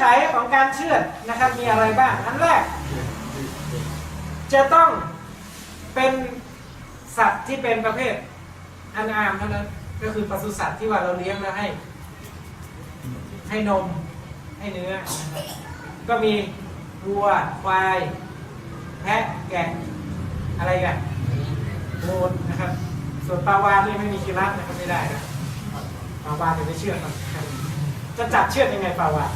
ไขของการเชื่อดนะครับมีอะไรบ้าง อันแรก จะต้องเป็นสัตว์ที่เป็นประเภทอันอามเท่านั้น ก็คือปศุสัตว์ที่ว่าเราเลี้ยงแล้วให้ ให้นมให้เนื้อ ก็มีวัวควาย แพะแกะ อะไรกันโูนนะครับ ส่วนปลาวานนี่ไม่มีคีรับนะครับไม่ได้นะปลาวานจะไม่เชื่อดมันจะจับเชือดยังไงปลาวาน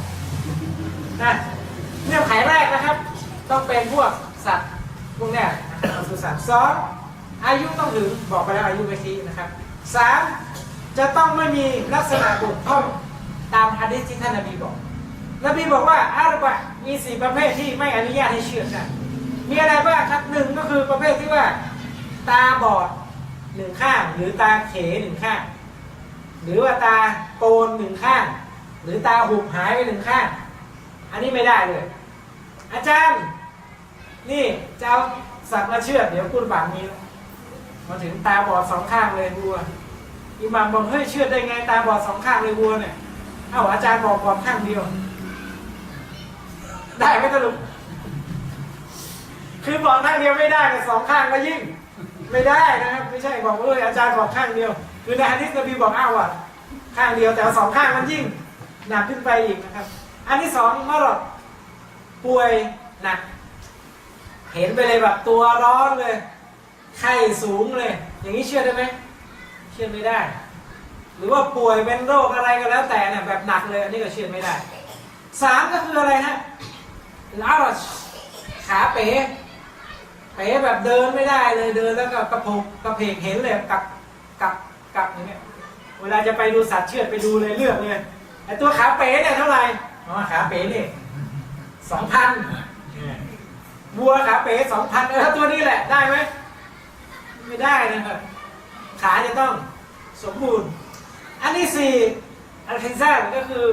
นะเงื่อนไขแรกนะครับ ต้องเป็นพวกสัตว์พวกเนี้ยนะครับสุสัตว์สองอายุต้องถึงบอกไปแล้วอายุเมื่อกี้นะครับสามจะต้องไม่มีลักษณะบุกพร่องตามฮะดิษที่ท่านนบีบอกนบีบอกว่าอารบะมีสี่ประเภทที่ไม่อนุญาตให้เชื่อกันมีอะไรบ้างครับหนึ่งก็คือประเภทที่ว่า ตาบอดหนึ่งข้าง หรือตาเขหนึ่งข้าง หรือว่าตาโกนหนึ่งข้าง หรือตาหุบหายไปหนึ่งข้าง อันนี้ไม่ได้เลย อาจารย์ นี่จะเอาสัตว์มาเชื่อเดี๋ยวกุณบาทมีมาถึงตาบอดสองข้างเลยวัวอิหมามบอกเฮ้ยเชื่อได้ไงตาบอดสองข้างเลยวัวเนี่ยเอ้าอาจารย์บอกบอดข้างเดียว ได้ไหมตลุกคือบอกข้างเดียวไม่ได้แต่สองข้างก็ยิ่ง ไม่ได้นะครับ ไม่ใช่บอกเอออาจารย์บอกข้างเดียว คือในฮะดิษนบีบอกอ้าวอะข้างเดียวแต่สองข้างมันยิ่งหนักขึ้นไปอีกนะครับ อันที่สองมะรดป่วยหนัก เห็นไปเลยแบบตัวร้อนเลย ไข้สูงเลย อย่างนี้เชื่อได้ไหม เชื่อไม่ได้ หรือว่าป่วยเป็นโรคอะไรก็แล้วแต่เนี่ยแบบหนักเลย อันนี้ก็เชื่อไม่ได้สามก็คืออะไรฮะลาชขาเป๋เป๋แบบเดินไม่ได้เลยเดินแล้วก็กระโปงกระเพกเห็นเลยกับกับกับอย่างเงี้ยเวลาจะไปดูสัตว์เชือดไปดูเลยเลือกเลยไอตัวขาเป๋เนี่ยเท่าไหร่ อ๋อขาเป๋นี่สองพันวัวขาเป๋สองพันเออตัวนี้แหละได้ไหมไม่ได้นะครับ ขาจะต้องสมบูรณ์ อันที่สี่อันที่แรกก็คือ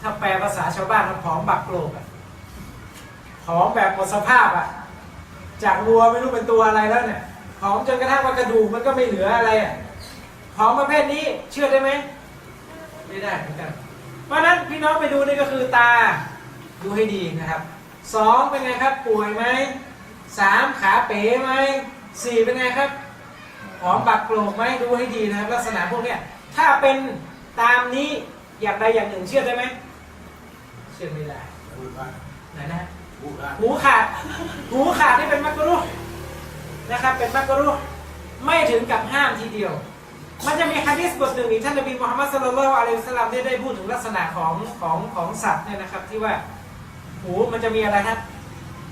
ถ้าแปลภาษาชาวบ้านมันผอมบักโกรกอะผอมแบบหมดสภาพอะจากวัวไม่รู้เป็นตัวอะไรแล้วเนี่ยผอมจนกระทั่งว่ากระดูกมันก็ไม่เหลืออะไรอะผอมประเภทนี้เชื่อได้ไหมไม่ได้เหมือนกัน เพราะฉะนั้นพี่น้องไปดูนี่ก็คือตาดูให้ดีนะครับสองเป็นไงครับป่วยไหมสามขาเป๋ไหมสี่เป็นไงครับผอมบักโกรกไหมดูให้ดีนะครับ ลักษณะพวกเนี้ยถ้าเป็นตามนี้อย่างใดอย่างหนึ่งเชื่อได้ไหมเชื่อไม่ได้พูดว่าไหนนะพูดว่าหูขาดหูขาดนี่เป็นมักกะรุนะครับเป็นมักกะรุไม่ถึงกับห้ามทีเดียว มันจะมีฮะดิษบทหนึ่งอีกท่านนบีมุฮัมมัดสุลลัลอฮุอะลัยฮิสลลัมได้ได้พูดถึงลักษณะของของของสัตว์เนี่ยนะครับ ที่ว่าหูมันจะมีอะไรครับ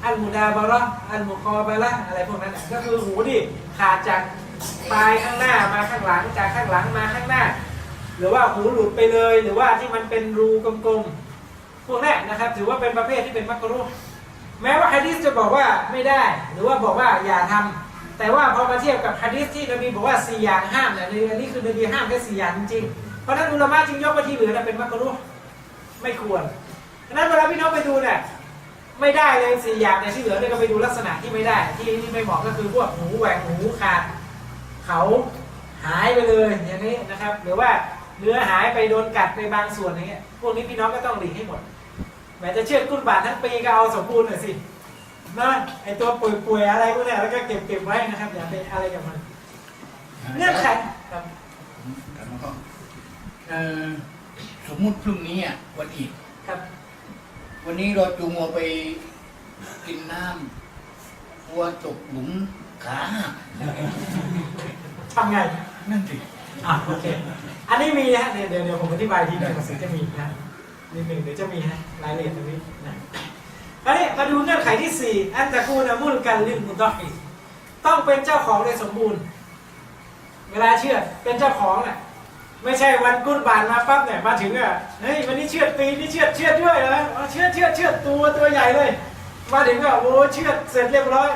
อัลมุดาบาระอัลมุคอบาระอะไรพวกนั้นก็คือหูดิขาดจากปลายข้างหน้ามาข้างหลังจากข้างหลังมาข้างหน้า หรือว่าหูหลุดไปเลย หรือว่าที่มันเป็นรูกลมๆพวกนี้นะครับ ถือว่าเป็นประเภทที่เป็นมักรุแม้ว่าฮะดิษจะบอกว่าไม่ได้ หรือว่าบอกว่าอย่าทำ แต่ว่าพอมาเทียบกับฮะดิษที่นบีบอกว่าสี่อย่างห้ามเนี่ยในอันนี้คือนบีห้ามแค่สี่อย่างจริงเพราะนั้นอุลามะจึงยกมาที่เหลือเป็นมักรุไม่ควรฉะนั้นเวลาพี่น้องไปดูเนี่ยไม่ได้เลยสี่อย่างในยที่เหลือเนี่ยก็ไปดูลักษณะที่ไม่ได้ ที่ที่ไม่เหมาะก็คือพวกหูแหว่งหูขาดเขาหายไปเลยอย่างนี้นะครับ หรือว่าเนื้อหายไปโดนกัดไปบางส่วนอย่างเงี้ยพวกนี้พี่น้องก็ต้องหลีกให้หมดแม้จะเชือดกุนบาททั้งปีก็เอาสมบูรณ์หน่อยสิ นะไอตัวป่วยๆอะไรพวกเนี้ยแล้วก็เก็บเก็บไว้นะครับอย่าไปอะไรกับมันเงื่อนไขครับเอ่อสมมุติพรุ่งนี้อะวันอีกครับ วันนี้เราจูงวัวไปกินน้ำวัวตกหลุมขาหักทำไง นั่นสิอะโอเค อันนี้มีนะเดี๋ยวเดี๋ยวเดี๋ยวผมอธิบายทีหนึงภาษาจะมีนะนิดหนึ่งเดี๋ยวจะมีนะรายละเอียดตรงนี้นะอันนี้มา ดูเงื่อนไขที่สี่อันตะกูนะมุลกันลินมุตอฮิต้องเป็นเจ้าของโดยสมบูรณ์ เวลาเชื่อเป็นเจ้าของน่ะไม่ใช่วันกุนบานมาปั๊บเนี่ยมาถึงอะเฮ้ยวันนี้เชือดปีนี้เชือดเชือดด้วยเหรอเชือดเชือดเชือดตัวตัวใหญ่เลย มาถึงก็โอ้เชือดเสร็จเรียบร้อย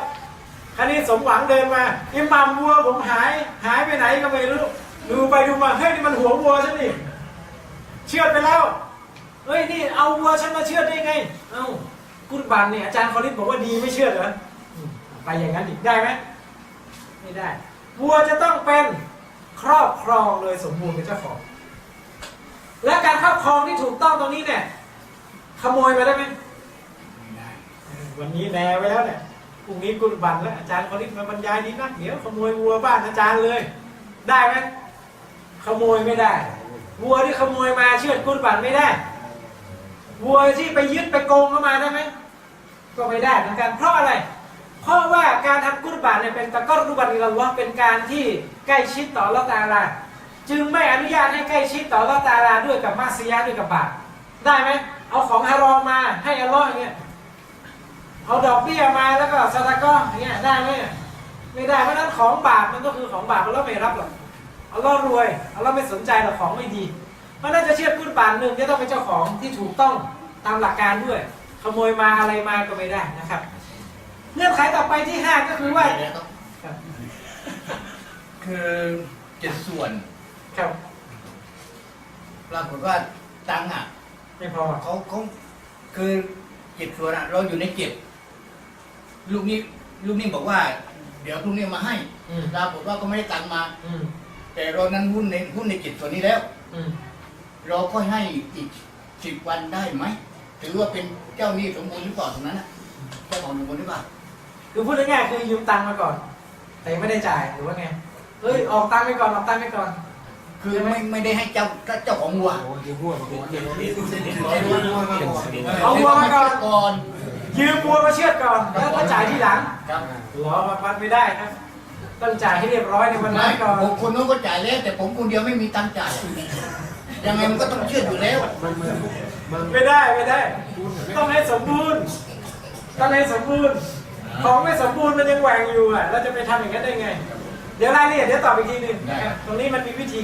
คราวนี้สมหวังเดินมาอิหมัมวัวผมหายหายไปไหนก็ไม่รู้ดูไปดูมาเฮ้ยนี่มันหัววัวฉันนี่เชือดไปแล้วเฮ้ยนี่เอาวัวฉันมาเชือดได้ไง เอ้า กุนบานเนี่ยอาจารย์คอลิสบอกว่าดีไม่เชือดเหรออืมไปอย่างนั้นอีกได้ไหมไม่ได้วัวจะต้องเป็นครอบครองโดยสมบูรณ์เป็นเจ้าของ และการครอบครองที่ถูกต้องตรงนี้เนี่ยขโมยมาได้ไหมไม่ได้ วันนี้แนไว้แล้วเนี่ยพรุ่งนี้กุลบันแล้วอาจารย์เขาลิมาบรรยายดีนักเดี๋ยวขโมยวัวบ้านอาจารย์เลย ได้ไหมขโมยไม่ได้วัวที่ขโมยมาเชือดกุลบันไม่ได้วัวที่ไปยึดไปโกงเข้ามาได้ไหม ก็ไม่ได้เหมือนกันเพราะอะไร เพราะว่าการทำกุรบานเนี่ยเป็นตะกร้อรุบันอิลลอฮ์เป็นการที่ใกล้ชิดต่อลลอฮ์ตาอาลา จึงไม่อนุญาตให้ใกล้ชิดต่อลลอฮ์ตาอาลาด้วยกับมาซียะด้วยกับบาปได้ไหมเอาของฮารอมมาให้อัลลอฮ์เงี้ยเอาดอกเบี้ยมาแล้วก็ซาตะก้อเงี้ยได้ไหมไม่ได้เพราะนั้นของบาปมันก็คือของบาปอัลลอฮ์ไม่รับหรอกอัลลอฮ์รวยอัลลอฮ์ไม่สนใจหรอกของไม่ดีเพราะนั้นจะเชื่อกุรบานหนึ่งจะต้องเป็นเจ้าของที่ถูกต้องตามหลักการด้วย ขโมยมาอะไรมาก็ไม่ได้นะครับ เงื่อนไขต่อไปที่ห้าก็คือว่าเดี๋ยวต้องครับคือเจ็ดส่วนครับปรากฏว่าตังค์อะไม่พอเขาเขาคือเจ็ดส่วนอะ เราอยู่ในเจ็ดลูกนี้ลูกนี้บอกว่า เดี๋ยวพรุ่งนี้มาให้อืมปรากฏว่าก็ไม่ได้ตังค์มา อืมแต่เรานั้นหุ้นในหุ้นในเจ็ดส่วนนี้แล้ว อืมเราก็ให้อีกสิบวันได้ไหม ถือว่าเป็นเจ้าหนี้สมบูรณ์หรือเปล่าตรงนั้นนะเจ้าของสมบูรณ์หรือเปล่าคือพูดง่ายๆคือยืมตังค์มาก่อน แต่ไม่ได้จ่ายหรือว่าไงเฮ้ยออกตังค์ไปก่อนออกตังค์ไปก่อน คือไม่ไม่ได้ให้เจ้าเจ้าของวัวเอาวัวมาก่อนก่อนยืมวัวมาเชือดก่อนแล้วก็จ่ายทีหลังครับหรอมาพัดไม่ได้ครับต้องจ่ายให้เรียบร้อยในวันนั้นก่อนผมคนนู้นก็จ่ายแล้วแต่ผมคนเดียวไม่มีตังค์จ่ายยังไงมันก็ต้องเชื่ออยู่แล้ว ไม่ได้ไม่ได้ ต้องให้สมบูรณ์ต้องให้สมบูรณ์ ของไม่สมบูรณ์มันยังแหว่งอยู่อะ เราจะไปทำอย่างนั้นได้ไง เดี๋ยวรายละเอียดเดี๋ยวตอบอีกทีหนึ่งนะครับตรงนี้มันมีวิธี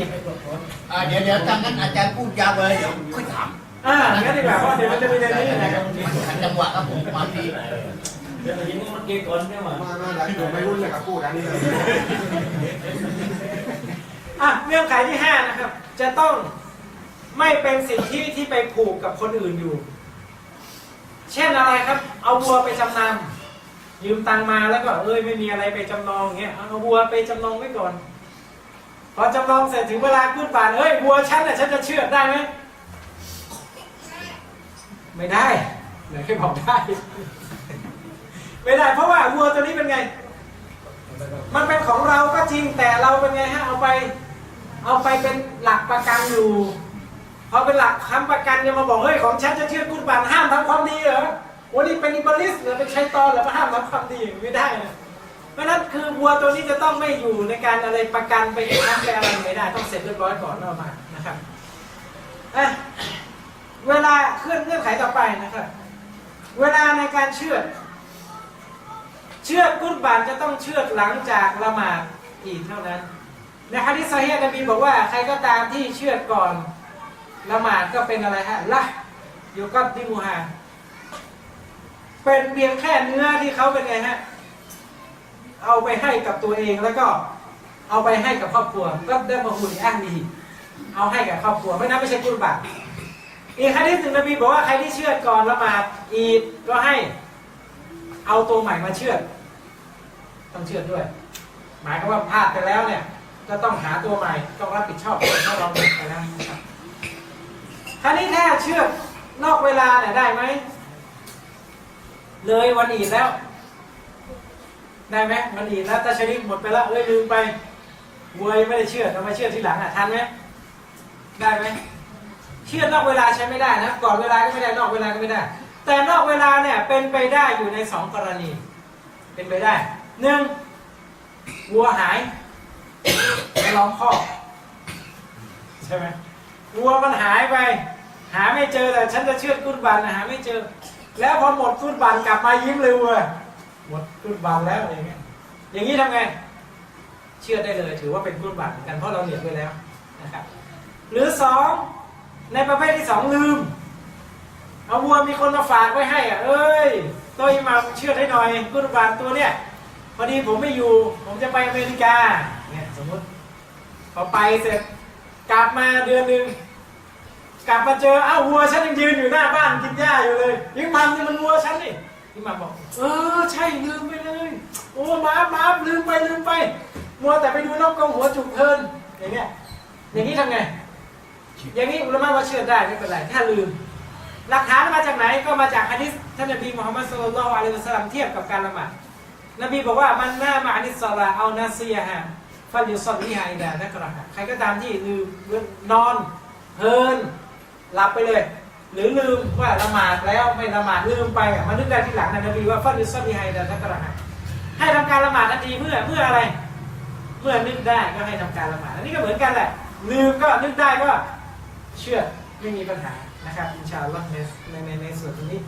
อ่าเดี๋ยวเดี๋ยวทางนั้นอาจารย์พูดยาวเลยเดี๋ยวค่อยถามอ่างั้นดีกว่าเพราะเดี๋ยวมันจะมีในนี้นะครับมันขัดจังหวะครับผมบางทีมามาแล้วผมไม่รุ่นเลยครับพูดอันนี้เลยอะเงื่อนไขที่ห้านะครับ จะต้อง ไม่เป็นสิทธิที่ไปผูกกับคนอื่นอยู่ เช่นอะไรครับ เอาวัวไปจำนำยืมตังมาแล้วก็เอ้ยไม่มีอะไรไปจำนองเงี้ยเอาวัวไปจำนองไว้ก่อนพอจำนองเสร็จถึงเวลาพูดป่านเอ้ยวัวฉันน่ะฉันจะเชื่อได้ไหมไม่ได้ไหนแค่บอกได้ ไม่ได้ เพราะว่าวัวตัวนี้เป็นไง มันเป็นของเราก็จริงแต่เราเป็นไงฮะเอาไป เอาไปเป็นหลักประกันอยู่ พอเป็นหลักค้ำประกันจะมาบอกเฮ้ยของฉันจะเชื่อกุณบันห้ามทำความดีเหรอวันนี้เป็นอิบลิสหรือเป็นชัยตอนหรือมาห้ามทำความดีไม่ได้นะเพราะนั้นคือวัวตัวนี้จะต้องไม่อยู่ในการอะไรประกันไปค้ำไปอะไรไม่ได้ ต้องเสร็จเรียบร้อยก่อนล้วเอามานะครับเวลาเคลื่อนเงื่อนไขต่อไปนะครับ เวลาในการเชื่อเชื่อกุรบานจะต้องเชื่อหลังจากละหมาดอีกเท่านั้นในฮะดิษซอฮีฮ์นบีบอกว่าใครก็ตามที่เชื่อก่อน ละหมาดก็เป็นอะไรฮะละอยู่กับดิมูฮาเป็นเพียงแค่เนื้อที่เขาเป็นไงฮะเอาไปให้กับตัวเองแล้วก็เอาไปให้กับครอบครัวก็ได้มาหุ่นอ้างดีเอาให้กับครอบครัวไม่นั้นไม่ใช่กุรบานอีกฮะดิษหนึ่งนบีบอกว่าใครที่เชื่อดก่อนละหมาดอีดก็ให้เอาตัวใหม่มาเชื่อดต้องเชื่อด้วย หมายความว่าพลาดไปแล้วเนี่ย ก็ต้องหาตัวใหม่ต้องรับผิดชอบถ้าเราผิดไปแล้ว คราวนี้ถ้าเชือนอกเวลาเนี่ยได้ไหม เลยวันอีดแล้ว ได้ไหมวันอีดแล้วถ้าชริกหมดไปแล้วเอ้ยลืมไปวัวยไม่ได้เชื่อดเอามเชื่อทีหลังอะทันไหมได้ไหมเชื่อนอกเวลาใช้ไม่ได้นะก่อนเวลาก็ไม่ได้นอกเวลาก็ไม่ได้ แต่นอกเวลาเนี่ยเป็นไปได้อยู่ในสองกรณี เป็นไปได้หนึ่งวัวหายไปล้อมคอใช่ไหม วัวมันหายไป หาไม่เจอแต่ฉันจะเชื่อกุนบันนะหาไม่เจอ แล้วพอหมดกุนบันกลับมายิ้มเลยวัวหมดกุนบันแล้วอย่างเงี้ยอย่างนี้ทำไง เชื่อได้เลยถือว่าเป็นกุนบันเหมือนกันเพราะเราเหนียดไว้แล้วนะครับ หรือสองในประเภทที่สองลืมเอาวัวมีคนมาฝากไว้ให้อะเอ้ยตัวอิหมาเชื่อดให้หน่อยกุรบานตัวเนี้ยพอดีผมไม่อยู่ ผมจะไปอเมริกาเนี่ยสมมติพอไปเสร็จ กลับมาเดือนหนึ่งกลับมาเจออ้าววัวฉันยังยืนอยู่หน้าบ้านกินหญ้าอยู่เลยยิ่งมันนี่มันวัวฉันนี่ยิ่งมันบอก เออใช่ลืมไปเลย โอ้มามาลืมไปลืมไปมัวแต่ไปดูนกกรงหัวจุกเพลินอย่างเงี้ยอย่างนี้ทำไง อย่างนี้อุลามะว่าเชื่อได้ไม่เป็นไรถ้าลืม หลักฐานมาจากไหนก็มาจากฮะดิษท่านนบีมุฮัมมัดสุลลัลอฮุอะลัยฮิวะสัลลัมเทียบกับการละหมาดนบีบอกว่ามันน่ามาอานิสซอลาเอานาซียฮะ ฟัลยุซอลลิฮาอิดานักระฮะใครก็ตามที่ลืมนอนเพลินหลับไปเลย หรือลืมว่าละหมาดแล้วไม่ละหมาดลืมไปมานึกได้ทีหลังนะนบีว่าฟัลยุซอลลิฮาอิดานักระฮะให้ทำการละหมาดทันทีเพื่อเพื่ออะไร เมื่อนึกได้ก็ให้ทำการละหมาดอันนี้ก็เหมือนกันแหละลืมก็นึกได้ก็เชื่อไม่มีปัญหานะครับอินชาอัลลอฮ์ในในในในส่วนตรงนี้